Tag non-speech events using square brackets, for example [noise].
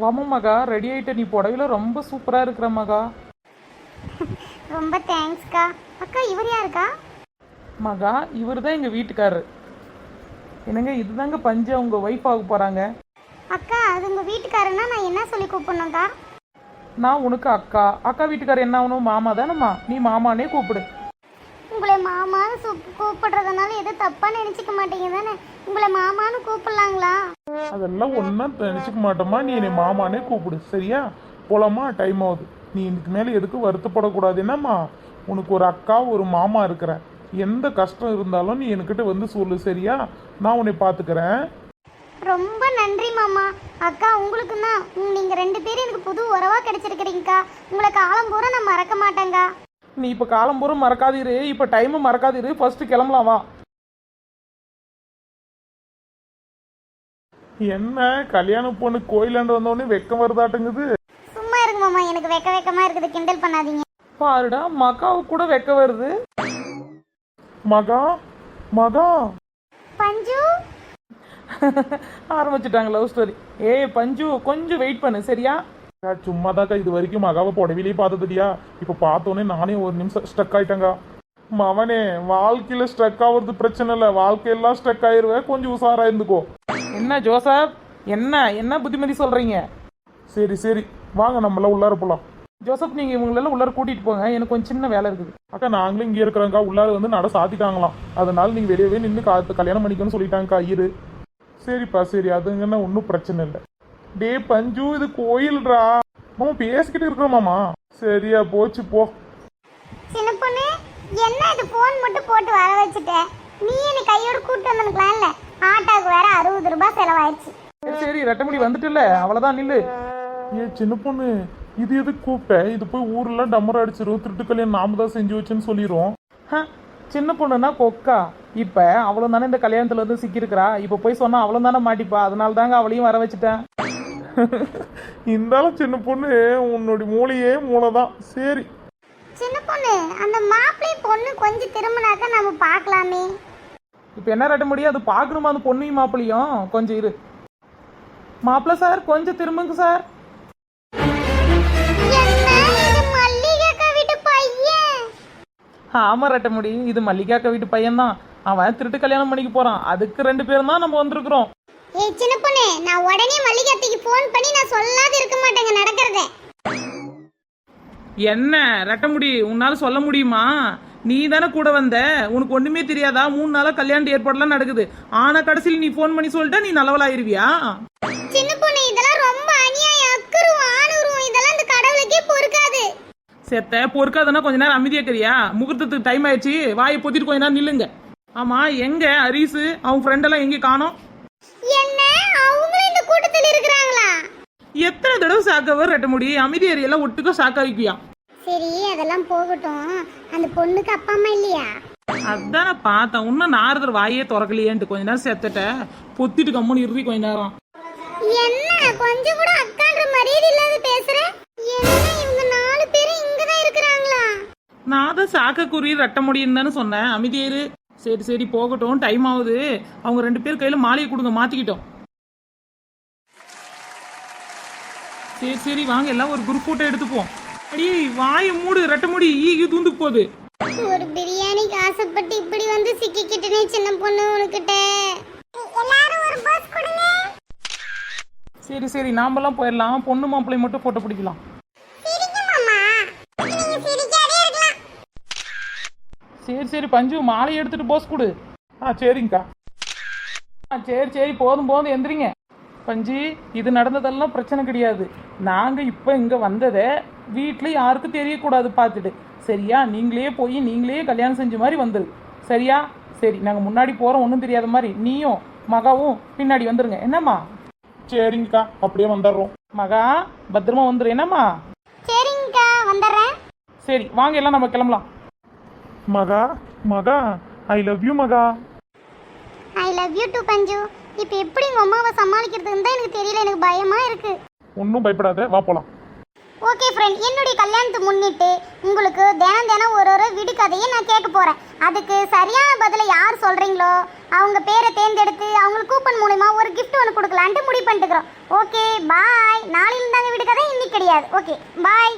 வாமா மகா ரெடி ஆயிட்ட நீ புடவையில ரொம்ப சூப்பரா இருக்கிற மகா. ரொம்ப தேங்க்ஸ்க்கா அக்கா இவர் யாருக்கா? மகா இவர் தான் எங்க வீட்டுக்காரரு என்னங்க இதுதாங்க பஞ்சு அவங்க ஒய்ஃப் ஆக போறாங்க. அக்கா அது உங்கள் வீட்டுக்காரன்னா நான் என்ன சொல்லி கூப்பிடணுங்க்கா நான் உனக்கு அக்கா. அக்கா வீட்டுக்காரர் என்ன ஆகணும்? மாமா தானம்மா? நீ மாமானே கூப்பிடு. உங்களை மாமான்னு சூப் கூப்பிடுறதுனால எதுவும் தப்பாக நினச்சிக்க மாட்டீங்க தானே? உங்களை மாமான்னு கூப்பிடலாங்களா? அதெல்லாம் ஒன்றும் நினச்சிக்க மாட்டோமா நீ என்னை மாமானே கூப்பிடு. சரியா? போலாமா டைம் ஆகுது. நீ இதுக்கு மேலே எதுக்கும் வருத்தப்படக்கூடாது. என்னம்மா? உனக்கு ஒரு அக்கா ஒரு மாமா இருக்கிற. எந்த கஷ்டம் இருந்தாலும் நீ என்கிட்ட வந்து சொல்லு. சரியா? நான் உன்னை பார்த்துக்கிறேன் ரொம்ப நன்றி மாமா. அக்கா உங்களுக்கு தான். நீங்கள் ரெண்டு பேரும் எனக்கு புது உறவாக கிடைச்சிருக்கிறீங்கக்கா. உங்களை காலம் பூரா நான் மறக்க மாட்டேங்க்கா நீ இப்போ காலம் பூரா மறக்காதீரு. இப்போ டைமும் மறக்காதீரு. ஃபர்ஸ்ட் கிளம்பலாம் வா. என்ன? கல்யாண பொண்ணு கோயிலாண்டு வந்தோடனே வெக்கம் வருதாட்டுங்குது. சும்மா இருங்க மாமா எனக்கு வெக்க வெக்கமாக இருக்குது கிண்டல் பண்ணாதீங்க. பாருடா மகாவுக்கு கூட வெக்க வருது. மகா மகா. பஞ்சு? ஆரம்பிச்சிட்டாங்க லவ் ஸ்டோரி ஏய் பஞ்சு கொஞ்சம் வெயிட் பண்ணு சரியா? சும்மா தாக்கா இது வரைக்கும் மகாவை புடவிலேயே பார்த்ததுடியா இப்போ பார்த்தோன்னே நானே ஒரு நிமிஷம் ஸ்ட்ரக் ஆயிட்டேங்க மவனே வாழ்க்கையில ஸ்ட்ரக் ஆகுறது பிரச்சனை இல்லை. வாழ்க்கையெல்லாம் ஸ்ட்ரக் ஆயிருவேன் கொஞ்சம் உஷாரா இருந்துக்கோ. என்ன ஜோசப்? என்ன என்ன புத்திமதி சொல்றீங்க? சரி சரி. வாங்க நம்மள உள்ளார போலாம். ஜோசப் நீங்க இவங்களெல்லாம் உள்ளார கூட்டிட்டு போங்க. எனக்கு கொஞ்சம் சின்ன வேலை இருக்குது. அக்கா நாங்களும் இங்கே இருக்கிறோங்க்கா உள்ளார வந்து நட சாத்திட்டாங்களாம். அதனால நீங்க வெளியவே நின்று காத்து கல்யாணம் பண்ணிக்கணும்னு சொல்லிட்டாங்கக்கா. ஐயரு சரிப்பா சரி. அதுங்கன்னா ஒன்றும் பிரச்சனை இல்லை. டே பஞ்சு இது கோயில்ரா மாமா பேசிக்கிட்டு இருக்கிறோம் மாமா. சரியா போச்சு போ. சின்ன பொண்ணு என்ன இது? ஃபோன் மட்டும் போட்டு வர வச்சுட்டேன் நீ என்னை கையோட கூட்டு வந்துருக்கலாம்ல ஆட்டோக்கு வேற அறுபது ரூபாய் செலவாயிடுச்சு. சரி ரெட்டமுடி வந்துட்டுல அவ்வளோதான் நில்லு. ஏ சின்ன பொண்ணு இது எதுக்கு கூப்பிட்ட? இது போய் ஊர்ல டம்மர் அடிச்சிரும் திருட்டு கல்யாணம் நாம தான் செஞ்சு வச்சுன்னு சொல்லிடுவோம் சின்ன பொண்ணுனா கொக்கா. இப்ப அவளும் தானே இந்த கல்யாணத்துல இருந்து சிக்கியிருக்கிறா. இப்ப போய் சொன்னா அவளும் தானே மாட்டிப்பா. அதனால தாங்க அவளையும் வர வச்சுட்டேன். [laughs] இருந்தாலும் சின்ன பொண்ணு உன்னுடைய மூளையே மூளை தான் சரி. சின்ன பொண்ணு அந்த மாப்பிள்ளை பொண்ணு கொஞ்சம் பார்க்கலாமே இப்போ என்ன ரெட்ட முடியும்? அது பார்க்கணுமா அந்த பொண்ணையும் மாப்பிளையும் கொஞ்சம் இரு. மாப்பிள்ள சார் கொஞ்சம் திரும்புங்க சார். என்ன இது மல்லிகைக்கா வீட்டு பையன் ஆமா ரெட்ட முடி. இது மல்லிகாக்க வீட்டு பையன்தான். அவன் திருட்டு கல்யாணம் பண்ணிக்க போறான். அதுக்கு ரெண்டு பேரும் தான் நம்ம வந்திருக்கிறோம். ஏய் சின்ன பொண்ணு நான் உடனே மல்லிகாத்திக்கு ஃபோன் பண்ணி நான் சொல்லாத இருக்க மாட்டேங்க நடக்கிறத. என்ன? ரெட்ட முடி. உன்னால சொல்ல முடியுமா? நீ தானே கூட வந்த? உனக்கு ஒண்ணுமே தெரியாதா? மூணு நாளா கல்யாண ஏற்பாடுலாம் நடக்குது. ஆனா கடைசியில் நீ ஃபோன் பண்ணி சொல்லிட்டா நீ நல்லவளாயிருவியா சின்ன பொண்ணு இதெல்லாம் ரொம்ப அநியாயம். அக்கறும் ஆணுறும் இதெல்லாம் இந்த கடவுளுக்கே பொறுக்காது. செத்த பொறுக்காதனா கொஞ்ச நேரம் அமைதியாக்கிறியா முகூர்த்தத்துக்கு டைம் ஆயிடுச்சு. வாயை பொத்திட்டு கொஞ்ச நேரம் நில்லுங்க. ஆமா எங்க? ஹரிசு அவன் ஃப்ரெண்ட் எல்லாம் எங்க காணோம்? என்ன? அவங்களும் இந்த கூட்டத்தில் இருக்கிறாங்களா? எத்தனை தடவை சாக்கவர் ரெட்ட முடி? அமைதி ஏரியெல்லாம் ஒட்டுக்கா சாக்காவிப்பியா சரி அதெல்லாம் போகட்டும். அந்த பொண்ணுக்கு அப்பா அம்மா இல்லையா? அதான் நான் பார்த்தேன் இன்னும் நாரதர் வாயே திறக்கலையேன்ட்டு கொஞ்ச நேரம் செத்துட்ட பொத்திட்டு கம்முன்னு இருறி கொஞ்ச நேரம். என்ன? கொஞ்சம் கூட அக்கான்ற மரியாதை இல்லாத பேசுற? என்ன இவங்க நாலு பேரும் இங்க தான் இருக்கிறாங்களா? நான் தான் சாக்கக்குருவி ரெட்ட முடியும் தானே சொன்னேன் அமைதியேரு சரி சரி போகட்டும். டைம் ஆகுது. அவங்க ரெண்டு பேர் கையில மாலையை கொடுங்க. மாத்திக்கிட்டோம். சரி சரி வாங்க. எல்லாம் ஒரு குரூப் போட்டோ எடுத்துப்போம் அடி வாயை மூடு ரெட்ட முடி. ஈகி தூந்துக்கு போகுது. ஒரு பிரியாணிக்கு ஆசைப்பட்டு இப்படி வந்து சிக்கிக்கிட்டனே சின்ன பொண்ணு உனக்கிட்ட. எல்லாரும் ஒரு பஸ் கொடுங்க. சரி சரி நாமெல்லாம் போயிடலாம். பொண்ணு மாப்பிள்ளை மட்டும் போட்டோ பிடிக்கலாம். சரி சரி பஞ்சு மாலை எடுத்துட்டு போஸ் கொடு. ஆ சரிங்கக்கா. ஆ சரி சரி போதும் போதும் எந்திரிங்க. பஞ்சு இது நடந்ததெல்லாம் பிரச்சனை கிடையாது. நாங்கள் இப்போ இங்கே வந்ததை வீட்டில் யாருக்கும் தெரியக்கூடாது பார்த்துட்டு. சரியா? நீங்களே போய் நீங்களே கல்யாணம் செஞ்ச மாதிரி வந்துரு. சரியா? சரி நாங்கள் முன்னாடி போகிறோம் ஒன்றும் தெரியாத மாதிரி. நீயும் மகாவும் பின்னாடி வந்துருங்க. என்னம்மா? சரிங்கக்கா அப்படியே வந்துடுறோம். மகா பத்திரமா வந்துரு. என்னம்மா? சரிங்கக்கா வந்துடுறேன். சரி வாங்க எல்லாம் நம்ம கிளம்பலாம். மகா மகா ஐ லவ் யூ மகா. ஐ லவ் யூ டு பஞ்சு. இப்போ எப்படி உங்க அம்மாவை சமாளிக்கிறதுன்னு தான் எனக்கு தெரியல. எனக்கு பயமா இருக்கு. ஒன்றும் பயப்படாத வா போலாம். ஓகே ஃப்ரெண்ட் என்னுடைய கல்யாணத்தை முன்னிட்டு உங்களுக்கு தினம் தினம் ஒரு ஒரு விடுகதையை நான் கேட்க போகிறேன் அதுக்கு சரியான பதிலை யார் சொல்கிறீங்களோ அவங்க பேரை தேர்ந்தெடுத்து அவங்களுக்கு கூப்பன் மூலயமா ஒரு கிஃப்ட் ஒன்று கொடுக்கலான்ட்டு முடிவு பண்ணிட்டுக்கிறோம். ஓகே பாய் நாளைக்கு கிடையாது. Okay bye